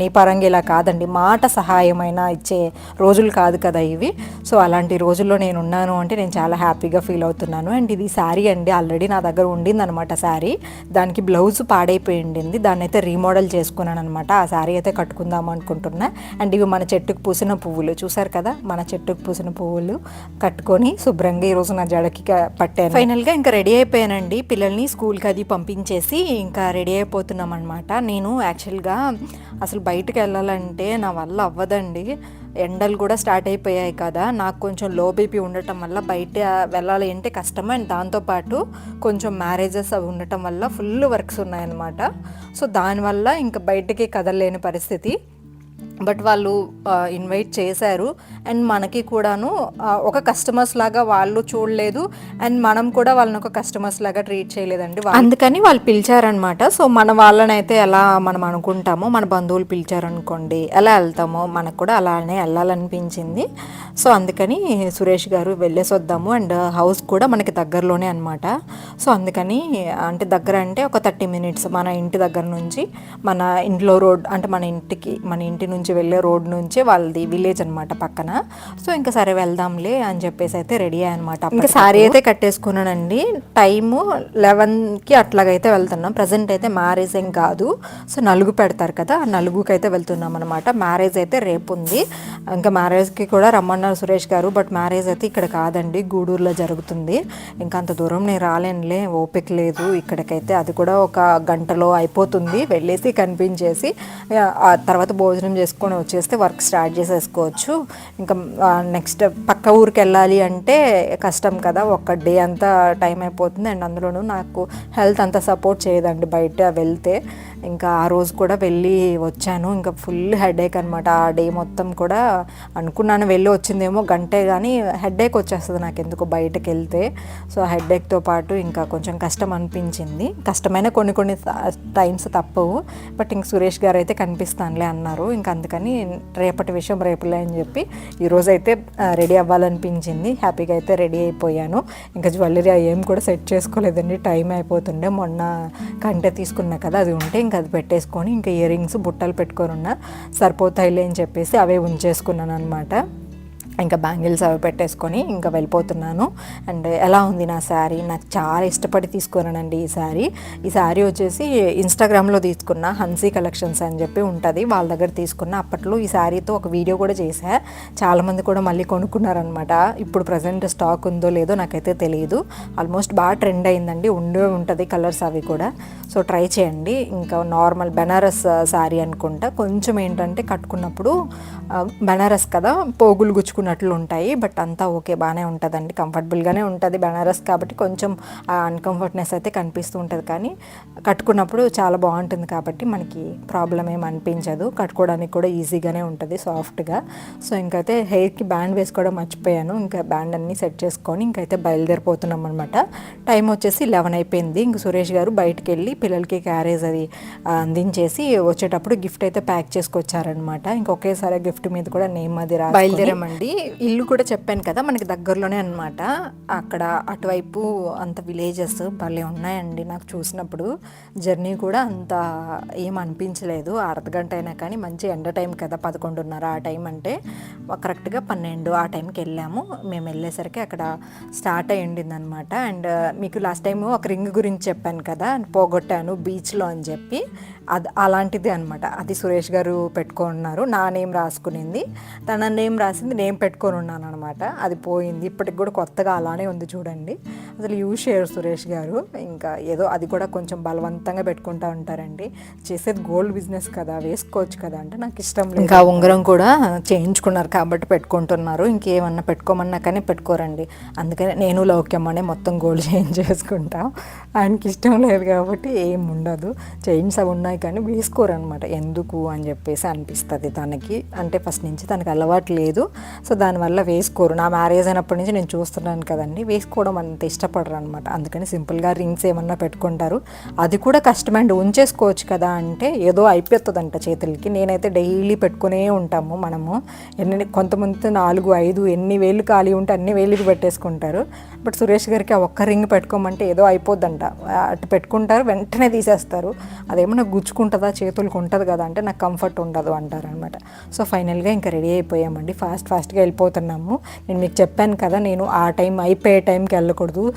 నీ పరంగా ఇలా కాదండి మాట సహాయమైనా ఇచ్చే రోజులు కాదు కదా ఇవి. సో అలాంటి రోజుల్లో నేను ఉన్నాను అంటే నేను చాలా హ్యాపీగా ఫీల్ అవుతున్నాను. అండ్ ఇది శారీ అండి ఆల్రెడీ నా దగ్గర ఉండింది అనమాట శారీ. దానికి బ్లౌజ్ పాడైపోయి ఉండింది. దాన్ని అయితే రీమోడల్ చేసుకున్నాను అనమాట ఆ శారీ అయితే కట్టుకుందాం అనుకుంటున్నా. అండ్ ఇవి మన చెట్టుకు పూసిన పువ్వులు. చూసారు కదా మన చెట్టుకు పూసిన పువ్వులు కట్టుకొని శుభ్రంగా ఈరోజు నా జడకి పట్టాను. ఫైనల్గా ఇంకా రెడీ అయిపోయానండి. పిల్లల్ని స్కూల్కి అది పంపించేసి ఇంకా రెడీ అయిపోతున్నాం అనమాట నేను యాక్చువల్గా అసలు బయటకు వెళ్ళాలంటే నా వల్ల అవ్వదండి. ఎండలు కూడా స్టార్ట్ అయిపోయాయి కదా నాకు కొంచెం లో బీపీ ఉండటం వల్ల బయట వెళ్ళాలి అంటే కష్టం. అండ్ దాంతోపాటు కొంచెం మ్యారేజెస్ అవి ఉండటం వల్ల ఫుల్ వర్క్స్ ఉన్నాయన్నమాట. సో దానివల్ల ఇంకా బయటికి కదలలేని పరిస్థితి. బట్ వాళ్ళు ఇన్వైట్ చేశారు. అండ్ మనకి కూడాను ఒక కస్టమర్స్ లాగా వాళ్ళు చూడలేదు. అండ్ మనం కూడా వాళ్ళని ఒక కస్టమర్స్ లాగా ట్రీట్ చేయలేదండి. అందుకని వాళ్ళు పిలిచారనమాట. సో మన వాళ్ళని అయితే ఎలా మనం అనుకుంటామో మన బంధువులు పిలిచారనుకోండి ఎలా వెళ్తామో మనకు కూడా అలానే వెళ్ళాలనిపించింది. సో అందుకని సురేష్ గారు వెళ్ళేసి వద్దాము. అండ్ హౌస్ కూడా మనకి దగ్గరలోనే అనమాట సో అందుకని అంటే దగ్గర అంటే ఒక థర్టీ మినిట్స్ మన ఇంటి దగ్గర నుంచి మన ఇంట్లో రోడ్ అంటే మన ఇంటికి మన ఇంటి నుంచి వెళ్ళే రోడ్ నుంచి వాళ్ళది విలేజ్ అనమాట పక్కన. సో ఇంకా సరే వెళ్దాంలే అని చెప్పేసి అయితే రెడీ అయ్యనమాట ఇంకా సారీ అయితే కట్టేసుకున్నానండి. టైము లెవెన్కి అట్లాగైతే వెళ్తున్నాం. ప్రజెంట్ అయితే మ్యారేజ్ ఏం కాదు. సో నలుగు పెడతారు కదా ఆ నలుగుకి అయితే వెళ్తున్నాం అనమాట మ్యారేజ్ అయితే రేపు ఉంది. ఇంకా మ్యారేజ్కి కూడా రమ్మన్నారు సురేష్ గారు బట్ మ్యారేజ్ అయితే ఇక్కడ కాదండి. గూడూరులో జరుగుతుంది. ఇంకా అంత దూరం నేను రాలేనులే ఓపిక లేదు ఇక్కడికైతే. అది కూడా ఒక గంటలో అయిపోతుంది. వెళ్ళేసి కనిపించేసి ఆ తర్వాత భోజనం చేసుకొని వచ్చేస్తే వర్క్ స్టార్ట్ చేసేసుకోవచ్చు. ఇంకా నెక్స్ట్ పక్క ఊరికి వెళ్ళాలి అంటే కష్టం కదా ఒక డే అంతా టైం అయిపోతుంది. అండ్ అందులోనూ నాకు హెల్త్ అంతా సపోర్ట్ చేయదండి బయట వెళ్తే. ఇంకా ఆ రోజు కూడా వెళ్ళి వచ్చాను. ఇంకా ఫుల్ హెడేక్ అనమాట ఆ డే మొత్తం కూడా అనుకున్నాను వెళ్ళి వచ్చిందేమో గంటే కానీ హెడేక్ వచ్చేస్తుంది నాకు ఎందుకు బయటకు వెళ్తే సో హెడేక్తో పాటు ఇంకా కొంచెం కష్టం అనిపించింది. కష్టమైన కొన్ని కొన్ని టైమ్స్ తప్పవు. బట్ ఇంక సురేష్ గారు అయితే కనిపిస్తానులే అన్నారు. ఇంకా అందుకని రేపటి విషయం రేపులే అని చెప్పి ఈరోజు అయితే రెడీ అవ్వాలనిపించింది. హ్యాపీగా అయితే రెడీ అయిపోయాను. ఇంకా జ్యువెలరీ ఏం కూడా సెట్ చేసుకోలేదండి. టైం అయిపోతుండే మొన్న కంటే తీసుకున్నా కదా అది ఉంటే ఇంకా అది పెట్టేసుకొని ఇంకా ఇయర్ రింగ్స్ బుట్టలు పెట్టుకొని ఉన్నా సరిపోతాయిలే అని చెప్పేసి అవే ఉంచేసుకున్నాను అనమాట ఇంకా బ్యాంగిల్స్ అవి పెట్టేసుకొని ఇంకా వెళ్ళిపోతున్నాను. అండ్ ఎలా ఉంది నా శారీ? నాకు చాలా ఇష్టపడి తీసుకున్నానండి ఈ శారీ. ఈ శారీ వచ్చేసి ఇన్స్టాగ్రామ్లో తీసుకున్న హన్సీ కలెక్షన్స్ అని చెప్పి ఉంటుంది. వాళ్ళ దగ్గర తీసుకున్న అప్పట్లో ఈ శారీతో ఒక వీడియో కూడా చేశా. చాలామంది కూడా మళ్ళీ కొనుక్కున్నారనమాట ఇప్పుడు ప్రజెంట్ స్టాక్ ఉందో లేదో నాకైతే తెలియదు ఆల్మోస్ట్ బాగా ట్రెండ్ అయిందండి. ఉండే ఉంటుంది కలర్స్ అవి కూడా. సో ట్రై చేయండి. ఇంకా నార్మల్ బెనారస్ శారీ అనుకుంటా. కొంచెం ఏంటంటే కట్టుకున్నప్పుడు బెనారస్ కదా పోగులు గుచ్చుకున్నట్లు ఉంటాయి బట్ అంతా ఓకే బాగానే ఉంటుందండి. కంఫర్టబుల్గానే ఉంటుంది బెనారస్ కాబట్టి కొంచెం అన్కంఫర్ట్నెస్ అయితే కనిపిస్తూ ఉంటుంది. కానీ కట్టుకున్నప్పుడు చాలా బాగుంటుంది కాబట్టి మనకి ప్రాబ్లం ఏం అనిపించదు. కట్టుకోవడానికి కూడా ఈజీగానే ఉంటుంది సాఫ్ట్గా. సో ఇంకైతే హెయిర్కి బ్యాండ్ వేసుకోవడం మర్చిపోయాను. ఇంకా బ్యాండ్ అన్నీ సెట్ చేసుకొని ఇంకైతే బయలుదేరిపోతున్నాం అనమాట టైం వచ్చేసి లెవెన్ అయిపోయింది. ఇంక సురేష్ గారు బయటకు వెళ్ళి పిల్లలకి క్యారేజ్ అది అందించేసి వచ్చేటప్పుడు గిఫ్ట్ అయితే ప్యాక్ చేసుకొచ్చారనమాట ఇంకొకేసారి గిఫ్ట్ మీద కూడా నేమ్ అది రా బయలుదేరామండి. ఇల్లు కూడా చెప్పాను కదా మనకి దగ్గరలోనే అనమాట అక్కడ అటువైపు అంత విలేజెస్ భలే ఉన్నాయండి నాకు చూసినప్పుడు. జర్నీ కూడా అంత ఏం అనిపించలేదు. అర్ధగంట అయినా కానీ మంచి ఎండ టైం కదా పదకొండున్నర ఆ టైం అంటే. కరెక్ట్గా పన్నెండు ఆ టైంకి వెళ్ళాము. మేము వెళ్ళేసరికి అక్కడ స్టార్ట్ అయి ఉండింది అనమాట అండ్ మీకు లాస్ట్ టైం ఒక రింగ్ గురించి చెప్పాను కదా పోగొట్టాను బీచ్లో అని చెప్పి. అది అలాంటిది అనమాట అది సురేష్ గారు పెట్టుకున్నారు. నా నేమ్ రాసుకునింది. తన నేమ్ రాసింది నేమ్ పెట్టుకొని ఉన్నాను అనమాట అది పోయింది. ఇప్పటికి కూడా కొత్తగా అలానే ఉంది చూడండి. అసలు యూజ్ చేయరు సురేష్ గారు. ఇంకా ఏదో అది కూడా కొంచెం బలవంతంగా పెట్టుకుంటా ఉంటారండి. చేసేది గోల్డ్ బిజినెస్ కదా వేసుకోవచ్చు కదా అంటే నాకు ఇష్టం లేదు. ఇంకా ఉంగరం కూడా చేయించుకున్నారు కాబట్టి పెట్టుకుంటున్నారు. ఇంకేమన్నా పెట్టుకోమన్నా కానీ పెట్టుకోరండి. అందుకని నేను లౌక్యమ్మనే మొత్తం గోల్డ్ చేంజ్ చేసుకుంటా. ఆయనకి ఇష్టం లేదు కాబట్టి ఏం ఉండదు. చైన్స్ అవి ఉన్నాయి కానీ వేసుకోరు అనమాట ఎందుకు అని చెప్పేసి అనిపిస్తుంది తనకి. అంటే ఫస్ట్ నుంచి తనకి అలవాటు లేదు. సో దానివల్ల వేసుకోరు. నా మ్యారేజ్ అయినప్పటి నుంచి నేను చూస్తున్నాను కదండి. వేసుకోవడం అంత ఇష్టపడరు అనమాట అందుకని సింపుల్గా రింగ్స్ ఏమన్నా పెట్టుకుంటారు. అది కూడా కష్టమండి ఉంచేసుకోవచ్చు కదా అంటే ఏదో అయిపోతుందంట చేతులకి. నేనైతే డైలీ పెట్టుకునే ఉంటాము మనము. ఎన్ని కొంతమంది నాలుగు ఐదు ఎన్ని వేలు ఖాళీ ఉంటే అన్ని వేలుకి పెట్టేసుకుంటారు. బట్ సురేష్ గారికి ఆ ఒక్క రింగ్ పెట్టుకోమంటే ఏదో అయిపోద్దంట. అటు పెట్టుకుంటారు వెంటనే తీసేస్తారు. అదేమన్నా గుచ్చు గుచ్చుకుంటుందా చేతులకు ఉంటుంది కదా అంటే నాకు కంఫర్ట్ ఉండదు అంటారు అనమాట సో ఫైనల్గా ఇంకా రెడీ అయిపోయామండి. ఫాస్ట్ ఫాస్ట్గా వెళ్ళిపోతున్నాము. నేను మీకు చెప్పాను కదా నేను ఆ టైం అయిపోయే టైంకి వెళ్ళకూడదు.